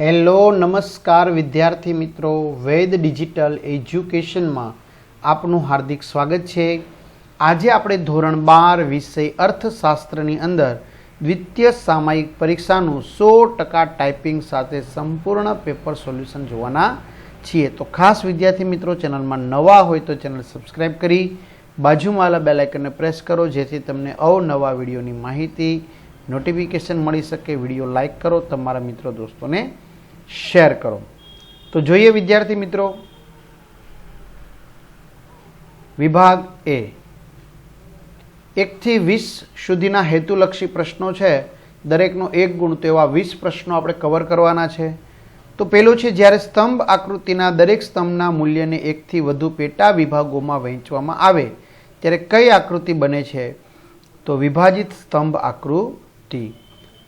Hello, નમસ્કાર વિદ્યાર્થી મિત્રો. વેદ ડિજિટલ એજ્યુકેશનમાં આપનું હાર્દિક સ્વાગત છે. આજે આપણે ધોરણ બાર વિષય અર્થશાસ્ત્રની અંદર દ્વિતીય સામાયિક પરીક્ષાનું સો ટકા ટાઈપિંગ સાથે સંપૂર્ણ પેપર સોલ્યુશન જોવાના છીએ. તો ખાસ વિદ્યાર્થી મિત્રો, ચેનલમાં નવા હોય તો ચેનલ સબસ્ક્રાઈબ કરી, બાજુમાં આવેલા બેલ આઇકનને પ્રેસ કરો, જેથી તમને અવનવા વિડીયોની માહિતી, નોટિફિકેશન મળી શકે. વીડિયો લાઇક કરો, તમારા મિત્રો, દોસ્તોને શેર કરો. તો જોઈએ વિદ્યાર્થી મિત્રો, વિભાગ એ. એકથી વીસ સુધીના હેતુલક્ષી પ્રશ્નો છે. દરેકનો એક ગુણ, તો એવા વીસ પ્રશ્નો આપણે કવર કરવાના છે. તો પેલું છે, જ્યારે સ્તંભ આકૃતિના દરેક સ્તંભના મૂલ્યને એકથી વધુ પેટા વિભાગોમાં વહેંચવામાં આવે, ત્યારે કઈ આકૃતિ બને છે? તો વિભાજિત સ્તંભ આકૃતિ.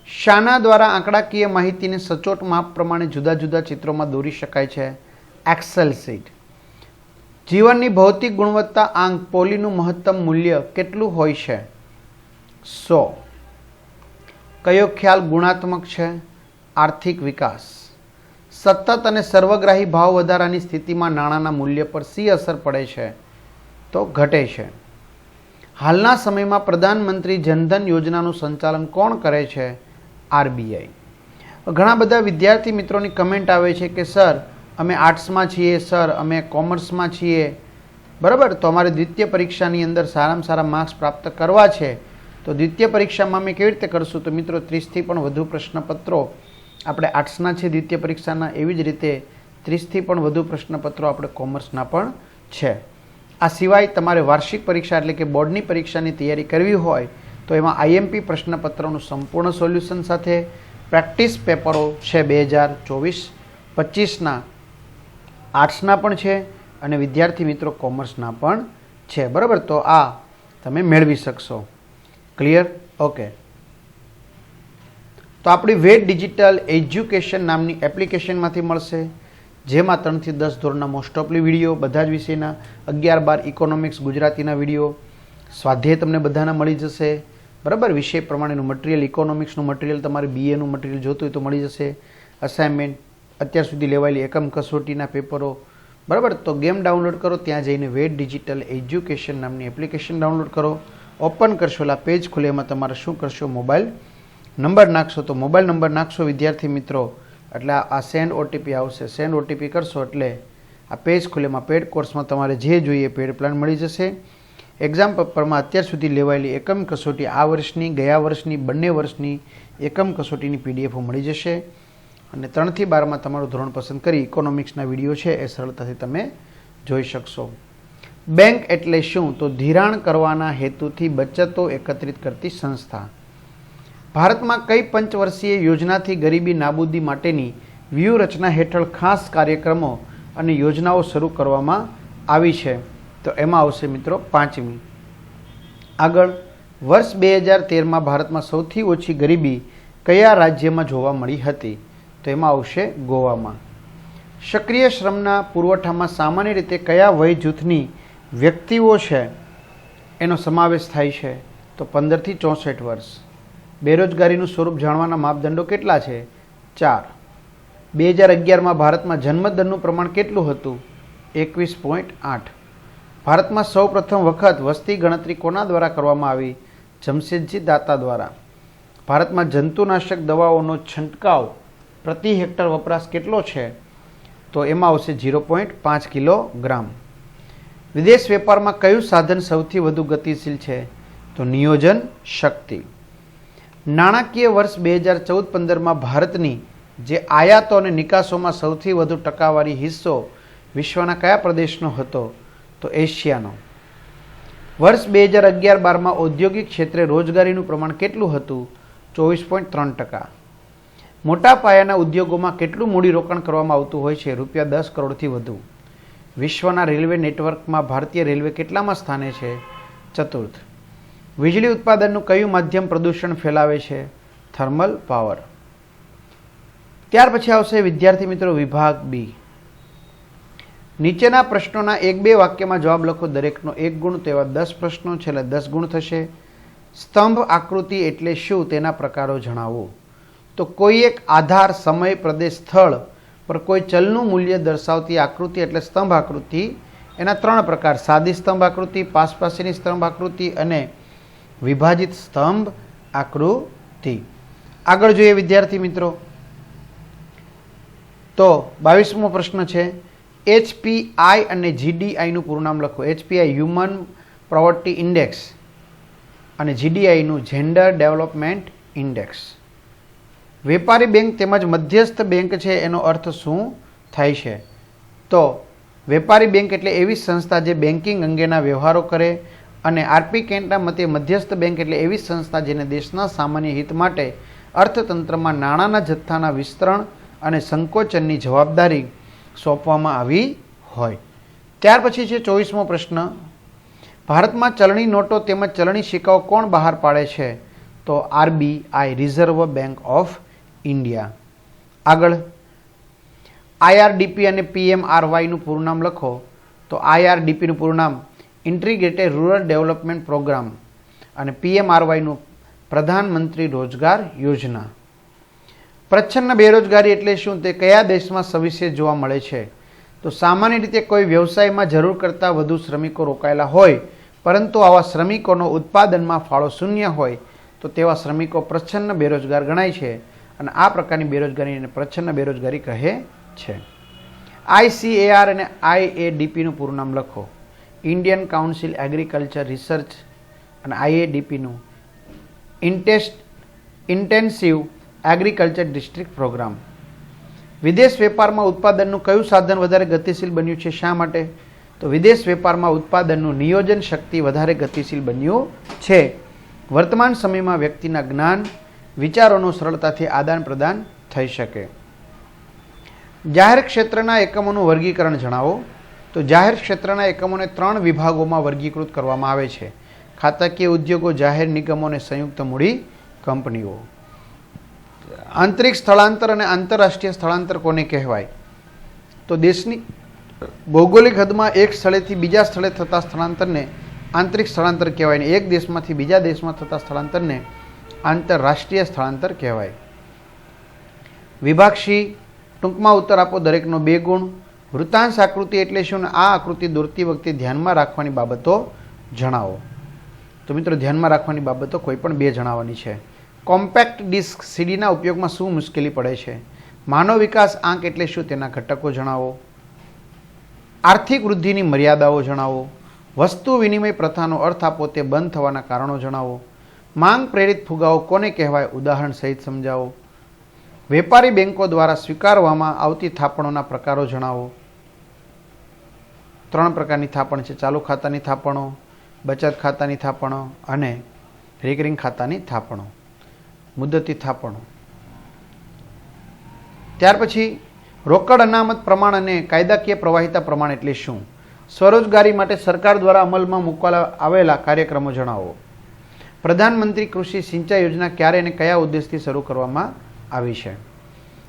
શાના દ્વારા આંકડાકીય માહિતીને સચોટ માપ પ્રમાણે જુદા જુદા ચિત્રોમાં દોરી શકાય છે. એક્સેલ સીટ જીવનની ભૌતિક ગુણવત્તા આંક પોલીનું મહત્તમ મૂલ્ય કેટલું હોય છે? સો. કયો ખ્યાલ ગુણાત્મક છે? આર્થિક વિકાસ. સતત અને સર્વગ્રાહી ભાવ વધારાની સ્થિતિમાં નાણાંના મૂલ્ય પર સી અસર પડે છે? તો ઘટે છે. હાલના સમયમાં પ્રધાનમંત્રી જનધન યોજનાનું સંચાલન કોણ કરે છે? આરબીઆઈ. ઘણા બધા વિદ્યાર્થી મિત્રોની કમેન્ટ આવે છે કે, સર, અમે આર્ટ્સમાં છીએ, સર, અમે કોમર્સમાં છીએ. બરાબર? તો અમારે દ્વિતીય પરીક્ષાની અંદર સારામાં સારા માર્ક્સ પ્રાપ્ત કરવા છે. તો દ્વિતીય પરીક્ષામાં અમે કેવી રીતે કરશું? તો મિત્રો, ત્રીસથી પણ વધુ પ્રશ્નપત્રો આપણે આર્ટ્સના છે, દ્વિતીય પરીક્ષાના. એવી જ રીતે ત્રીસથી પણ વધુ પ્રશ્નપત્રો આપણે કોમર્સના પણ છે. આ સિવાય તમારે વાર્ષિક પરીક્ષા એટલે કે બોર્ડની પરીક્ષાની તૈયારી કરવી હોય તો એમાં આઈએમપી પ્રશ્નપત્રનું સંપૂર્ણ સોલ્યુશન સાથે પ્રેક્ટિસ પેપરો છે બે હજાર ચોવીસ, પચીસના આર્ટ્સના પણ છે અને વિદ્યાર્થી મિત્રો કોમર્સના પણ છે. બરાબર? તો આ તમે મેળવી શકશો. ક્લિયર ઓકે તો આપણી વેટ ડિજિટલ એજ્યુકેશન નામની એપ્લિકેશનમાંથી મળશે, જેમાં ત્રણથી દસ ધોરણના મોસ્ટ ઓફલી વીડિયો, બધા જ વિષયના, અગિયાર બાર ઇકોનોમિક્સ ગુજરાતીના વીડિયો, સ્વાધ્યાય તમને બધાના મળી જશે. બરાબર? વિષય પ્રમાણેનું મટીરિયલ ઇકોનોમિક્સનું મટીરિયલ તમારે બીએનું મટીરિયલ જોતું હોય તો મળી જશે. અસાઇનમેન્ટ અત્યાર સુધી લેવાયેલી એકમ કસોટીના પેપરો. બરાબર? તો ગેમ ડાઉનલોડ કરો, ત્યાં જઈને વેટ ડિજિટલ એજ્યુકેશન નામની એપ્લિકેશન ડાઉનલોડ કરો. ઓપન કરશો એટલે પેજ ખુલે, એમાં તમારે શું કરશો? મોબાઈલ નંબર નાખશો. તો મોબાઈલ નંબર નાખશો, વિદ્યાર્થી મિત્રો. એટલે આ સેન્ડ ઓટીપી આવશે. સેન્ડ ઓટીપી કરશો એટલે આ પેજ ખુલેમાં પેડ કોર્સમાં તમારે જે જોઈએ પેડ પ્લાન મળી જશે. એક્ઝામ પેપરમાં અત્યાર સુધી લેવાયેલી એકમ કસોટી આ વર્ષની, ગયા વર્ષની, બંને વર્ષની એકમ કસોટીની પીડીએફો મળી જશે. અને ત્રણથી બારમાં તમારું ધોરણ પસંદ કરી ઇકોનોમિક્સના વીડિયો છે એ સરળતાથી તમે જોઈ શકશો. બેંક એટલે શું? તો ધિરાણ કરવાના હેતુથી બચતો એકત્રિત કરતી સંસ્થા. ભારતમાં કઈ પંચવર્ષીય યોજનાથી ગરીબી નાબૂદી માટેની વ્યૂહરચના હેઠળ ખાસ કાર્યક્રમો અને યોજનાઓ શરૂ કરવામાં આવી છે? તો એમાં આવશે મિત્રો પાંચમી. આગળ, વર્ષ બે હજાર તેરમાં ભારતમાં સૌથી ઓછી ગરીબી કયા રાજ્યમાં જોવા મળી હતી? તો એમાં આવશે ગોવામાં. સક્રિય શ્રમના પુરવઠામાં સામાન્ય રીતે કયા વય જૂથની વ્યક્તિઓ છે? એનો સમાવેશ થાય છે. તો પંદરથી ચોસઠ વર્ષ. બેરોજગારીનું સ્વરૂપ જાણવાના માપદંડો કેટલા છે? ચાર. બે હજાર અગિયારમાં ભારતમાં જન્મદરનું પ્રમાણ કેટલું હતું? એકવીસ પોઈન્ટ આઠ. ભારતમાં સૌ પ્રથમ વખત વસ્તી ગણતરી કોના દ્વારા કરવામાં આવી? જમશેદજી દાતા દ્વારા. ભારતમાં જંતુનાશક દવાઓનો છંટકાવ પ્રતિ હેક્ટર વપરાશ કેટલો છે? તો એમાં આવશે ઝીરો પોઈન્ટ પાંચ કિલોગ્રામ. વિદેશ વેપારમાં કયું સાધન સૌથી વધુ ગતિશીલ છે? તો નિયોજન શક્તિ. નાણાકીય વર્ષ બે હજાર ચૌદ પંદરમાં ભારતની જે આયાતો અને નિકાસોમાં સૌથી વધુ ટકાવારી હિસ્સો વિશ્વના કયા પ્રદેશનો હતો? તો એશિયાનો. વર્ષ બે હજાર અગિયાર બારમાં ઔદ્યોગિક ક્ષેત્રે રોજગારીનું પ્રમાણ કેટલું હતું? ચોવીસ પોઈન્ટ ત્રણ ટકા. મોટા પાયાના ઉદ્યોગોમાં કેટલું મૂડીરોકાણ કરવામાં આવતું હોય છે? રૂપિયા દસ કરોડથી વધુ. વિશ્વના રેલવે નેટવર્કમાં ભારતીય રેલવે કેટલામાં સ્થાને છે? ચતુર્થ. વીજળી ઉત્પાદનનું કયું માધ્યમ પ્રદૂષણ ફેલાવે છે? Thermal power. ત્યાર પછી આવશે વિદ્યાર્થી મિત્રો વિભાગ બી. નીચેના પ્રશ્નોના એક બે વાક્યમાં જવાબ લખો. દરેકનો એક ગુણ તેવા દસ પ્રશ્નો છે એટલે દસ ગુણ થશે. સ્તંભ આકૃતિ એટલે શું તેના પ્રકારો જણાવો. તો કોઈ એક આધાર, સમય, પ્રદેશ, સ્થળ પર કોઈ ચલનું મૂલ્ય દર્શાવતી આકૃતિ એટલે સ્તંભ આકૃતિ. એના ત્રણ પ્રકાર, સાદી સ્તંભ આકૃતિ, પાસપાસીની સ્તંભ આકૃતિ અને વિભાજિત સ્તંભ આકૃતિ. આગળ જોઈએ વિદ્યાર્થી મિત્રો. તો બાવીસમો પ્રશ્ન છે એચપીઆઈ અને જીડીઆઈનું પૂરું નામ લખો. એચપીઆઈ હ્યુમન પ્રોવર્ટી ઇન્ડેક્સ અને જીડીઆઈનું જેન્ડર ડેવલપમેન્ટ ઇન્ડેક્સ વેપારી બેંક તેમજ મધ્યસ્થ બેંક છે, એનો અર્થ શું થાય છે? તો વેપારી બેંક એટલે એવી સંસ્થા જે બેન્કિંગ અંગેના વ્યવહારો કરે અને આરપી કેન્ટના મતે મધ્યસ્થ બેંક એટલે એવી સંસ્થા જેને દેશના સામાન્ય હિત માટે અર્થતંત્રમાં નાણાંના જથ્થાના વિસ્તરણ અને સંકોચનની જવાબદારી સોંપવામાં આવી હોય. ત્યાર પછી છે ચોવીસમો પ્રશ્ન. ભારતમાં ચલણી નોટો તેમજ ચલણી સિક્કાઓ કોણ બહાર પાડે છે? તો RBI, reserve bank of India. આગળ. આઈઆરડીપી અને પીએમઆરવાયનું પૂરું નામ લખો. તો આઈઆરડીપીનું પૂરું નામ ઇન્ટ્રીગ્રેટેડ રૂરલ ડેવલપમેન્ટ પ્રોગ્રામ અને પીએમઆરવાયનું પ્રધાનમંત્રી રોજગાર યોજના. પ્રચ્છન્ન બેરોજગારી એટલે શું? તે કયા દેશમાં સવિશેષ જોવા મળે છે? તો સામાન્ય રીતે કોઈ વ્યવસાયમાં જરૂર કરતાં વધુ શ્રમિકો રોકાયેલા હોય, પરંતુ આવા શ્રમિકોનો ઉત્પાદનમાં ફાળો શૂન્ય હોય, તો તેવા શ્રમિકો પ્રચ્છન્ન બેરોજગાર ગણાય છે અને આ પ્રકારની બેરોજગારીને પ્રચ્છન્ન બેરોજગારી કહે છે. આઈસીએઆર અને આઈએડીપીનું પૂરું નામ લખો. ઇન્ડિયન કાઉન્સિલ એગ્રીકલ્ચર રિસર્ચ અને આઈએડીપીનું ઇન્ટેસ્ટ, ઇન્ટેન્સિવ એગ્રીકલ્ચર ડિસ્ટ્રિક્ટ પ્રોગ્રામ વિદેશ વેપારમાં ઉત્પાદનનું કયું સાધન વધારે ગતિશીલ બન્યું છે? શા માટે? તો વિદેશ વેપારમાં ઉત્પાદનનું નિયોજન શક્તિ વધારે ગતિશીલ બન્યું છે. વર્તમાન સમયમાં વ્યક્તિના જ્ઞાન, વિચારોનું સરળતાથી આદાન પ્રદાન થઈ શકે. જાહેર ક્ષેત્રના એકમોનું વર્ગીકરણ જણાવો. તો જાહેર ક્ષેત્રના એકમોને ત્રણ વિભાગોમાં વર્ગીકૃત કરવામાં આવે છે. ખાતાકીય ઉદ્યોગો, જાહેર નિગમો અને સંયુક્ત મૂડી કંપનીઓ. આંતરિક સ્થળાંતર અને આંતરરાષ્ટ્રીય સ્થળાંતર કોને કહેવાય? તો દેશની ભૌગોલિક હદમાં એક સ્થળેથી બીજા સ્થળે થતા સ્થળાંતરને આંતરિક સ્થળાંતર કહેવાય ને એક દેશમાંથી બીજા દેશમાં થતા સ્થળાંતરને આંતરરાષ્ટ્રીય સ્થળાંતર કહેવાય. વિભાગશી ટૂંકમાં ઉત્તર આપો દરેકનો બે ગુણ. વૃત્તાંશ આકૃતિ એટલે શું આ આકૃતિ દોરતી વખતે ધ્યાનમાં રાખવાની બાબતો જણાવો. તો મિત્રો ધ્યાનમાં રાખવાની બાબતો કોઈ પણ બે જણાવવાની છે. કોમ્પેક્ટ ડિસ્ક સીડીના ઉપયોગમાં શું મુશ્કેલી પડે છે? માનવ વિકાસ આંક એટલે શું તેના ઘટકો જણાવો? આર્થિક વૃદ્ધિની મર્યાદાઓ જણાવો? વસ્તુ વિનિમય પ્રથાનો અર્થ આપો તે બંધ થવાના કારણો જણાવો? માંગ પ્રેરિત ફુગાઓ કોને કહેવાય? ઉદાહરણ સહિત સમજાવો. વેપારી બેંકો દ્વારા સ્વીકારવામાં આવતી થાપણોના પ્રકારો જણાવો. ત્રણ પ્રકારની થાપણ છે. ચાલુ ખાતાની થાપણો, બચત ખાતાની થાપણો અને રેકરિંગ ખાતાની થાપણો. મુદતી થાપણો. ત્યાર પછી રોકડ અનામત પ્રમાણ અને કાયદાકીય પ્રવાહિતા પ્રમાણ એટલે શું? સ્વરોજગારી માટે સરકાર દ્વારા અમલમાં મૂકવા આવેલા કાર્યક્રમો જણાવો. પ્રધાનમંત્રી કૃષિ સિંચાઈ યોજના ક્યારે અને કયા ઉદ્દેશથી શરૂ કરવામાં આવી છે?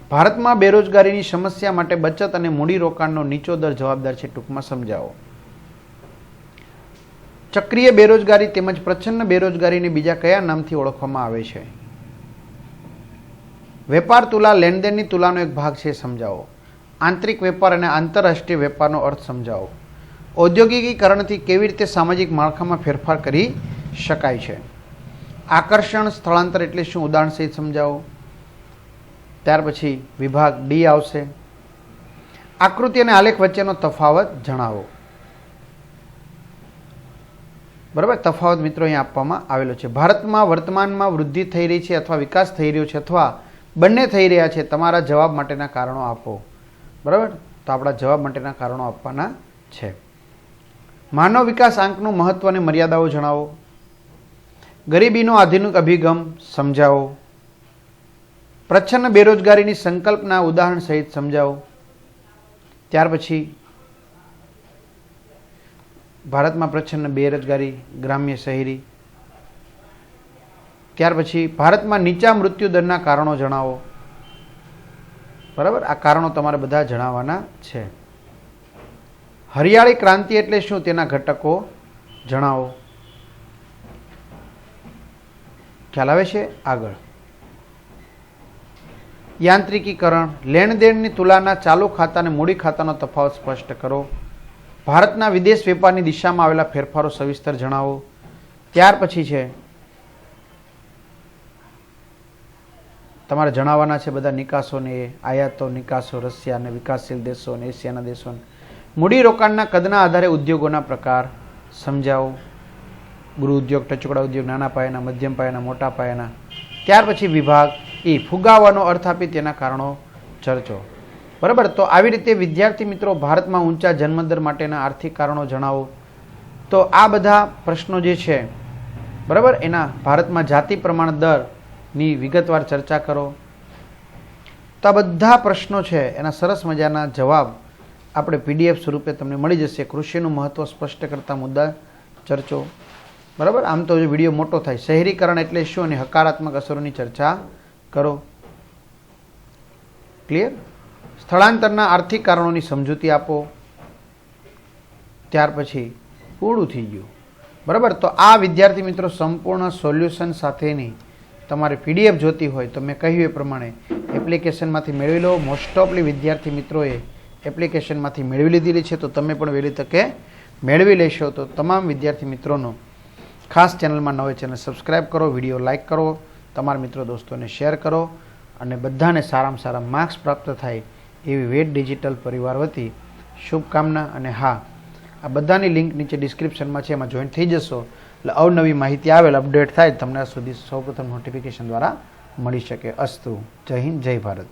ભારતમાં બેરોજગારીની સમસ્યા માટે બચત અને મૂડીરોકાણનો નીચો દર જવાબદાર છે ટૂંકમાં સમજાવો. ચક્રીય બેરોજગારી તેમજ પ્રચ્છન્ન બેરોજગારીને બીજા કયા નામથી ઓળખવામાં આવે છે? વેપાર તુલા લેણદેણની તુલાનો એક ભાગ છે, સમજાવો. આંતરિક વેપાર અને આંતરરાષ્ટ્રીય વેપારનો અર્થ સમજાવો. ઔદ્યોગિકીકરણથી કેવી રીતે સામાજિક માળખામાં ફેરફાર કરી શકાય છે? આકર્ષણ, સ્થળાંતર એટલે શું? ઉદાહરણ સહિત સમજાવો. ત્યાર પછી વિભાગ ડી આવશે. આકૃતિ અને આલેખ વચ્ચેનો તફાવત જણાવો. બરાબર? તફાવત મિત્રો અહીં આપવામાં આવેલો છે. ભારતમાં વર્તમાનમાં વૃદ્ધિ થઈ રહી છે અથવા વિકાસ થઈ રહ્યો છે અથવા બંને થઈ રહ્યા છે, તમારા જવાબ માટેના કારણો આપો. બરાબર? તો આપણા જવાબ માટેના કારણો આપવાના છે. માનવ વિકાસ આંકનું મહત્વ અને મર્યાદાઓ જણાવો. ગરીબીનો આધુનિક અભિગમ સમજાવો. પ્રચ્છન્ન બેરોજગારીની સંકલ્પના ઉદાહરણ સહિત સમજાવો. ત્યાર પછી, ભારતમાં પ્રચ્છન્ન બેરોજગારી, ગ્રામ્ય શહેરી ત્યાર પછી ભારતમાં નીચા મૃત્યુદરના કારણો જણાવો. બરાબર? આ કારણો તમારે બધા જણાવવાના છે. હરિયાળી ક્રાંતિ એટલે શું તેના ઘટકો જણાવો. ખ્યાલ આવે છે? આગળ. યાંત્રિકીકરણ. લેણદેણની તુલના ચાલુ ખાતા અને મૂડી ખાતાનો તફાવત સ્પષ્ટ કરો. ભારતના વિદેશ વેપારની દિશામાં આવેલા ફેરફારો સવિસ્તર જણાવો. ત્યાર પછી છે તમારે જણાવવાના છે બધા નિકાસોને, આયાતો, નિકાસો રશિયા અને વિકાસશીલ દેશો અને એશિયાના દેશોને. મૂડી રોકાણના કદના આધારે ઉદ્યોગોના પ્રકાર સમજાવો. ગૃહ ઉદ્યોગ, ટચુકડા ઉદ્યોગ, નાના પાયાના, મધ્યમ પાયાના, મોટા પાયાના. ત્યાર પછી વિભાગ એ ફુગાવાનો અર્થ આપી તેના કારણો ચર્ચો. બરાબર? તો આવી રીતે વિદ્યાર્થી મિત્રો ભારતમાં ઊંચા જન્મદર માટેના આર્થિક કારણો જણાવો. તો આ બધા પ્રશ્નો જે છે, બરાબર? એના ભારતમાં જાતિ પ્રમાણ દરની વિગતવાર ચર્ચા કરો. તો આ બધા પ્રશ્નો છે, એના સરસ મજાના જવાબ આપણે પીડીએફ સ્વરૂપે તમને મળી જશે. કૃષિનું મહત્ત્વ સ્પષ્ટ કરતા મુદ્દા ચર્ચો. બરાબર? આમ તો વીડિયો મોટો થાય. શહેરીકરણ એટલે શું અને હકારાત્મક અસરોની ચર્ચા કરો. ક્લિયર? સ્થળાંતરના આર્થિક કારણોની સમજૂતી આપો. ત્યાર પછી પૂરું થઈ ગયું. બરાબર? તો આ વિદ્યાર્થી મિત્રો સંપૂર્ણ સોલ્યુશન સાથેની તમારે પીડીએફ જોતી હોય તો મેં કહ્યું એ પ્રમાણે એપ્લિકેશનમાંથી મેળવી લો. મોસ્ટ ઓફલી વિદ્યાર્થી મિત્રોએ એપ્લિકેશનમાંથી મેળવી લીધેલી છે તો તમે પણ વહેલી તકે મેળવી લેશો. તો તમામ વિદ્યાર્થી મિત્રોનો ખાસ ચેનલમાં નવે ચેનલ સબસ્ક્રાઈબ કરો, વીડિયો લાઇક કરો, તમારા મિત્રો દોસ્તોને શેર કરો અને બધાને સારામાં સારા માર્ક્સ પ્રાપ્ત થાય એવી વેટ ડિજિટલ પરિવાર વતી શુભકામના અને હા, આ બધાની લિંક નીચે ડિસ્ક્રિપ્શનમાં છે, એમાં જોઈન થઈ જશો. એટલે અવનવી માહિતી આવેલ અપડેટ થાય, તમને સુધી સૌપ્રથમ નોટિફિકેશન દ્વારા મળી શકે. અસ્તુ. જય હિન્દ, જય ભારત.